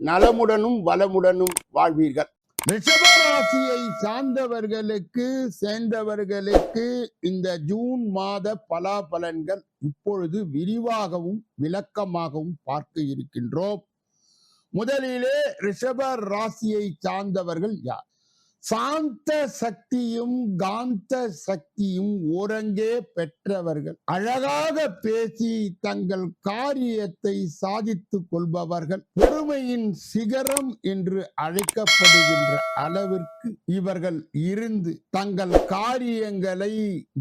நலமுடனும் வளமுடனும் வாழ்வீர்கள். ரிஷபராசியை சார்ந்தவர்களுக்கு சேர்ந்தவர்களுக்கு இந்த ஜூன் மாத பலாபலன்கள் இப்பொழுது விரிவாகவும் விளக்கமாகவும் பார்க்க இருக்கின்றோம். முதலிலே ரிஷப ராசியை சார்ந்தவர்கள் யார்? சாந்த சக்தியும் காந்த சக்தியும் ஓரங்கே பெற்றவர்கள். அழகாக பேசி தங்கள் காரியத்தை சாதித்து கொள்பவர்கள். பொறுமையின் சிகரம் என்று அழைக்கப்படுகின்ற அளவிற்கு இவர்கள் இருந்து தங்கள் காரியங்களை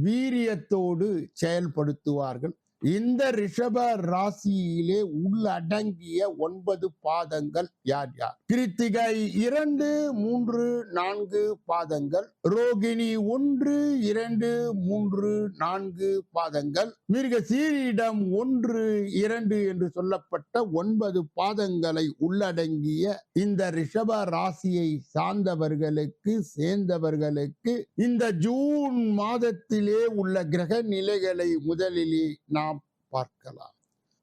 வீரியத்தோடு செயல்படுத்துவார்கள். இந்த ரிஷப ராசியிலே உள்ளடங்கிய ஒன்பது பாதங்கள் யார் யார்? கிருத்திகை இரண்டு மூன்று நான்கு பாதங்கள். ரோகிணி ஒன்று இரண்டு மூன்று நான்கு பாதங்கள். மிருக சீரிடம் ஒன்று இரண்டு என்று சொல்லப்பட்ட ஒன்பது பாதங்களை உள்ளடங்கிய இந்த ரிஷப ராசியை சார்ந்தவர்களுக்கு சேர்ந்தவர்களுக்கு இந்த ஜூன் மாதத்திலே உள்ள கிரக நிலைகளை முதலிலே நாம் பார்க்கலாம்.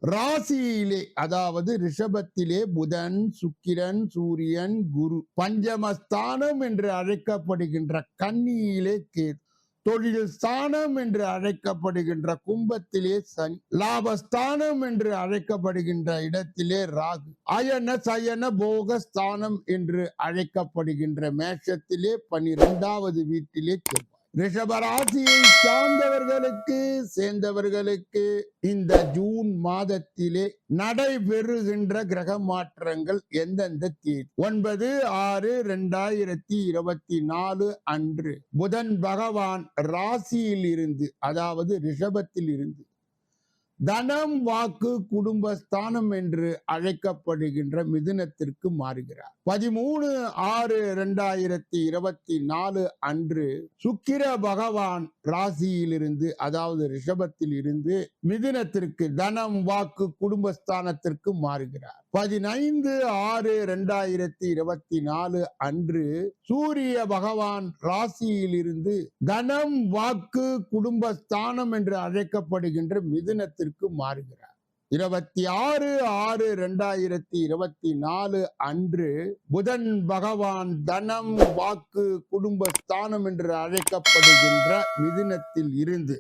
ராசியிலே அதாவது ரிஷபத்திலே புதன் சுக்கிரன் சூரியன் குரு பஞ்சமஸ்தானம் என்று அழைக்கப்படுகின்ற கன்னியிலே கேது. தொழில் ஸ்தானம் என்று அழைக்கப்படுகின்ற கும்பத்திலே சனி. லாபஸ்தானம் என்று அழைக்கப்படுகின்ற இடத்திலே ராகு. அயன சயன போக ஸ்தானம் என்று அழைக்கப்படுகின்ற மேஷத்திலே பனிரெண்டாவது வீட்டிலே செவ்வாய். ரிஷபராசியை சார்ந்தவர்களுக்கு சேர்ந்தவர்களுக்கு இந்த ஜூன் மாதத்திலே நடைபெறுகின்ற கிரக மாற்றங்கள் எந்தெந்த தேதி? ஒன்பது ஆறு ரெண்டாயிரத்தி இருபத்தி நாலு அன்று புதன் பகவான் ராசியில் இருந்து அதாவது ரிஷபத்தில் இருந்து தனம் வாக்கு குடும்பஸ்தானம் என்று அழைக்கப்படுகின்ற மிதுனத்திற்கு மாறுகிறார். பதிமூணு ஆறு இரண்டாயிரத்தி இருபத்தி நாலு அன்று சுக்கிர பகவான் ராசியிலிருந்து அதாவது ரிஷபத்தில் இருந்து மிதுனத்திற்கு தனம் வாக்கு குடும்பஸ்தானத்திற்கு மாறுகிறார். பதினைந்து ஆறு ரெண்டாயிரத்தி இருபத்தி நாலு அன்று சூரிய பகவான் ராசியில் இருந்து தனம் வாக்கு குடும்பஸ்தானம் என்று அழைக்கப்படுகின்ற மிதுனத்திற்கு மாறுகிறார். இருபத்தி ஆறு ஆறு ரெண்டாயிரத்தி இருபத்தி நாலு அன்று புதன் பகவான் தனம் வாக்கு குடும்பஸ்தானம் என்று அழைக்கப்படுகின்ற மிதுனத்தில் இருந்து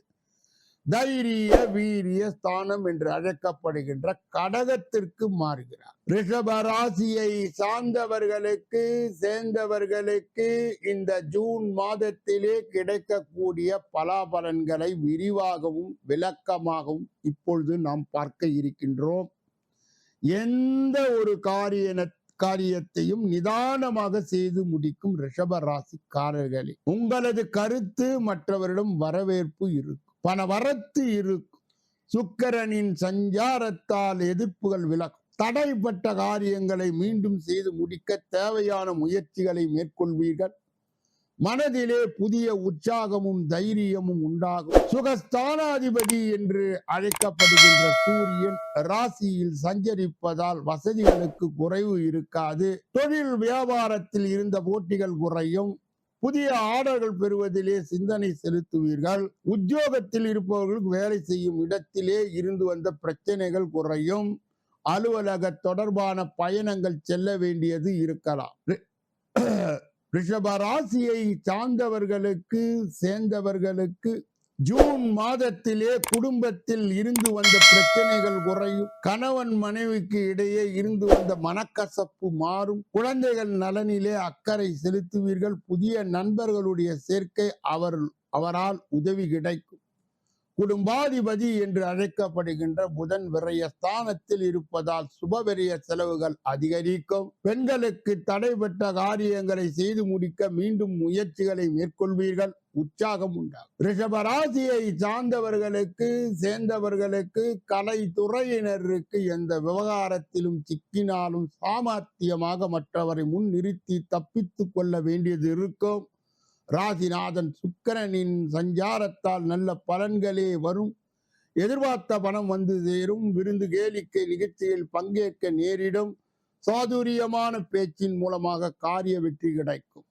தைரிய வீரிய ஸ்தானம் என்று அழைக்கப்படுகின்ற கடகத்திற்கு மாறுகிறார். ரிஷப ராசியை சார்ந்தவர்களுக்கு சேர்ந்தவர்களுக்கு இந்த ஜூன் மாதத்திலே கிடைக்கக்கூடிய பலாபலன்களை விரிவாகவும் விளக்கமாகவும் இப்பொழுது நாம் பார்க்க இருக்கின்றோம். எந்த ஒரு காரிய காரியத்தையும் நிதானமாக செய்து முடிக்கும் ரிஷப ராசிக்காரர்களே உங்களது கருத்து மற்றவரிடம் வரவேற்பு இருக்கும். பண வரத்து இருக்கும் சுக்கரனின் சஞ்சாரத்தால் எதிர்ப்புகள் விலகும். தடைப்பட்ட காரியங்களை மீண்டும் செய்து முடிக்க தேவையான முயற்சிகளை மேற்கொள்வீர்கள். மனதிலே புதிய உற்சாகமும் தைரியமும் உண்டாகும். சுகஸ்தானாதிபதி என்று அழைக்கப்படுகின்ற சூரியன் ராசியில் சஞ்சரிப்பதால் வசதிகளுக்கு குறைவு இருக்காது. தொழில் வியாபாரத்தில் இருந்த போட்டிகள் குறையும். புதிய ஆர்டர்கள் பெறுவதிலே சிந்தனை செலுத்துவீர்கள். உத்தியோகத்தில் இருப்பவர்களுக்கு வேலை செய்யும் இடத்திலே இருந்து வந்த பிரச்சனைகள் குறையும். அலுவலக தொடர்பான பயணங்கள் செல்ல வேண்டியது இருக்கலாம். ரிஷப ராசியை சார்ந்தவர்களுக்கு சேர்ந்தவர்களுக்கு ஜூன் மாதத்திலே குடும்பத்தில் இருந்து வந்த பிரச்சனைகள் குறையும். கணவன் மனைவிக்கு இடையே இருந்து வந்த மனக்கசப்பு மாறும். குழந்தைகள் நலனிலே அக்கறை செலுத்துவீர்கள். புதிய நண்பர்களுடைய சேர்க்கை அவர் அவரால் உதவி கிடைக்கும். குடும்பாதிபதி என்று அழைக்கப்படுகின்ற புதன் விரைய ஸ்தானத்தில் இருப்பதால் சுபவிரய செலவுகள் அதிகரிக்கும். பெண்களுக்கு தடைபட்ட காரியங்களை செய்து முடிக்க மீண்டும் முயற்சிகளை மேற்கொள்வீர்கள். உற்சாகம் உண்டாகும். ரிஷபராசியை சார்ந்தவர்களுக்கு சேர்ந்தவர்களுக்கு கலை துறையினருக்கு எந்த விவகாரத்திலும் சிக்கினாலும் சாமர்த்தியமாக மற்றவரை முன் நிறுத்தி தப்பித்துக் கொள்ள வேண்டியது இருக்கும். ராசிநாதன் சுக்கிரனின் சஞ்சாரத்தால் நல்ல பலன்களே வரும். எதிர்பார்த்த பணம் வந்து சேரும். விருந்து கேளிக்கை நிகழ்ச்சியில் பங்கேற்க நேரிடும். சாதுரியமான பேச்சின் மூலமாக காரிய வெற்றி கிடைக்கும்.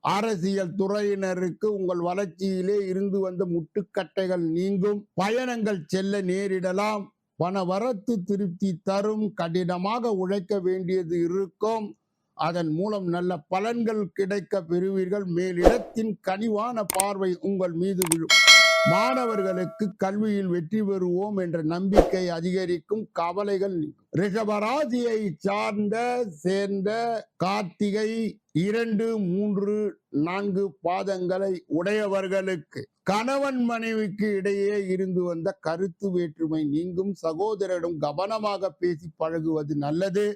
அரசியல் துறையினருக்கு உங்கள் வளர்ச்சியிலே இருந்து வந்த முட்டுக்கட்டைகள் நீங்கும். பயணங்கள் செல்ல நேரிடலாம். பண வரத்து திருப்தி தரும். கடினமாக உழைக்க வேண்டியது இருக்கும். அதன் மூலம் நல்ல பலன்கள் கிடைக்க பெறுவீர்கள். மேலிடத்தின் கனிவான பார்வை உங்கள் மீது விழும். மாணவர்களுக்கு கல்வியில் வெற்றி பெறுவோம் என்ற நம்பிக்கை அதிகரிக்கும் கவலைகள் ரிஷபராசியை சார்ந்த சேர்ந்த கார்த்திகை இரண்டு மூன்று நான்கு பாதங்களை உடையவர்களுக்கு கணவன் மனைவிக்கு இடையே இருந்து வந்த கருத்து வேற்றுமை நீங்கும். சகோதரரிடம் கவனமாக பேசி பழகுவது நல்லது.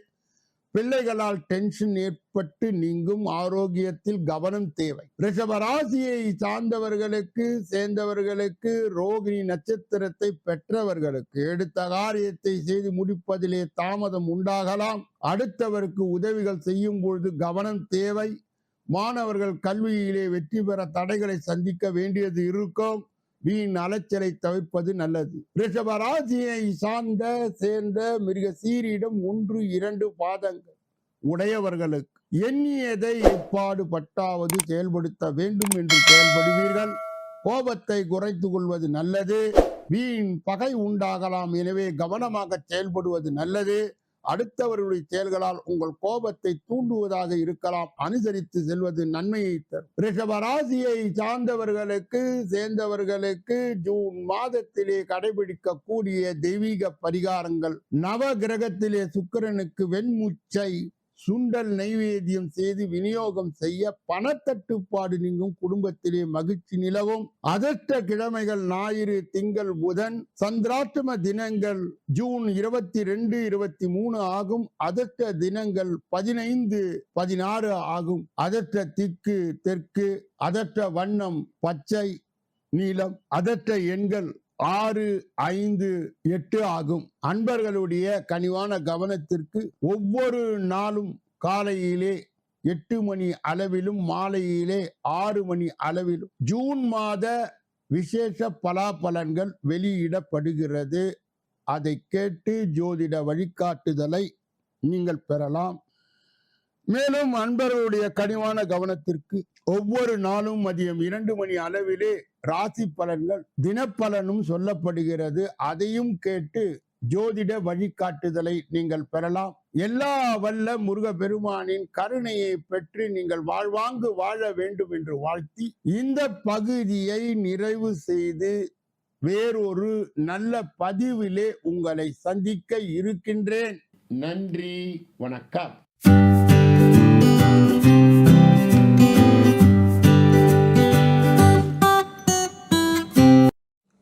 பிள்ளைகளால் டென்ஷன் ஏற்பட்டு நீங்கும் ஆரோக்கியத்தில் கவனம் தேவை. ரிஷபராசியை சார்ந்தவர்களுக்கு சேர்ந்தவர்களுக்கு ரோகிணி நட்சத்திரத்தை பெற்றவர்களுக்கு எடுத்த காரியத்தை செய்து முடிப்பதிலே தாமதம் உண்டாகலாம். அடுத்தவருக்கு உதவிகள் செய்யும் பொழுது கவனம் தேவை. மாணவர்கள் கல்வியிலே வெற்றி பெற தடைகளை சந்திக்க வேண்டியது இருக்கும். வீண் அலைச்சலை தவிர்ப்பது நல்லது. ரிஷபராசியை சார்ந்த சேர்ந்த மிருக சீரிடம் ஒன்று இரண்டு பாதங்கள் உடையவர்களுக்கு எண்ணியதை எப்பாடு பட்டாவது செயல்படுத்த வேண்டும் என்று செயல்படுவீர்கள். கோபத்தை குறைத்து கொள்வது நல்லது. வீண் பகை உண்டாகலாம். எனவே கவனமாக செயல்படுவது நல்லது. அடுத்தவர்களுடைய செயல்களால் உங்கள் கோபத்தை தூண்டுவதாக இருக்கலாம். அனுசரித்து செல்வது நன்மையை தரும். ரிஷபராசியை சார்ந்தவர்களுக்கு சேர்ந்தவர்களுக்கு ஜூன் மாதத்திலே கடைபிடிக்கக்கூடிய தெய்வீக பரிகாரங்கள். நவ கிரகத்திலே சுக்கிரனுக்கு வெண்முச்சை சுண்டல் நைவேத்தியம் செய்து விநியோகம் செய்ய பணத்தட்டுப்பாடு நீங்கும் குடும்பத்திலே மகிழ்ச்சி நிலவும். அதிர்ஷ்ட கிழமைகள் ஞாயிறு திங்கள் புதன் சந்திராஷ்டம தினங்கள் ஜூன் இருபத்தி ரெண்டு இருபத்தி மூணு ஆகும். அதிர்ஷ்ட தினங்கள் பதினைந்து பதினாறு ஆகும். அதற்ற திக்கு தெற்கு அதற்ற வண்ணம் பச்சை நீளம் அதற்ற எண்கள் ஆறு ஐந்து எட்டு ஆகும். அன்பர்களுடைய கனிவான கவனத்திற்கு ஒவ்வொரு நாளும் காலையிலே எட்டு மணி அளவிலும் மாலையிலே ஆறு மணி அளவிலும் ஜூன் மாத விசேஷ பலாபலன்கள் வெளியிடப்படுகிறது. அதை கேட்டு ஜோதிட வழிகாட்டுதலை நீங்கள் பெறலாம். மேலும் அன்பர்களுடைய கனிவான கவனத்திற்கு ஒவ்வொரு நாளும் மதியம் இரண்டு மணி அளவிலே ராசி பலன்கள் தினப்பலனும் சொல்லப்படுகிறது. அதையும் கேட்டு ஜோதிட வழிகாட்டுதலை நீங்கள் பெறலாம். எல்லா வல்ல முருக பெருமானின் கருணையை பெற்று நீங்கள் வாழ்வாங்கு வாழ வேண்டும் என்று வாழ்த்தி இந்த பகுதியை நிறைவு செய்து வேறொரு நல்ல பதிவிலே உங்களை சந்திக்க இருக்கின்றேன். நன்றி வணக்கம். Thank you.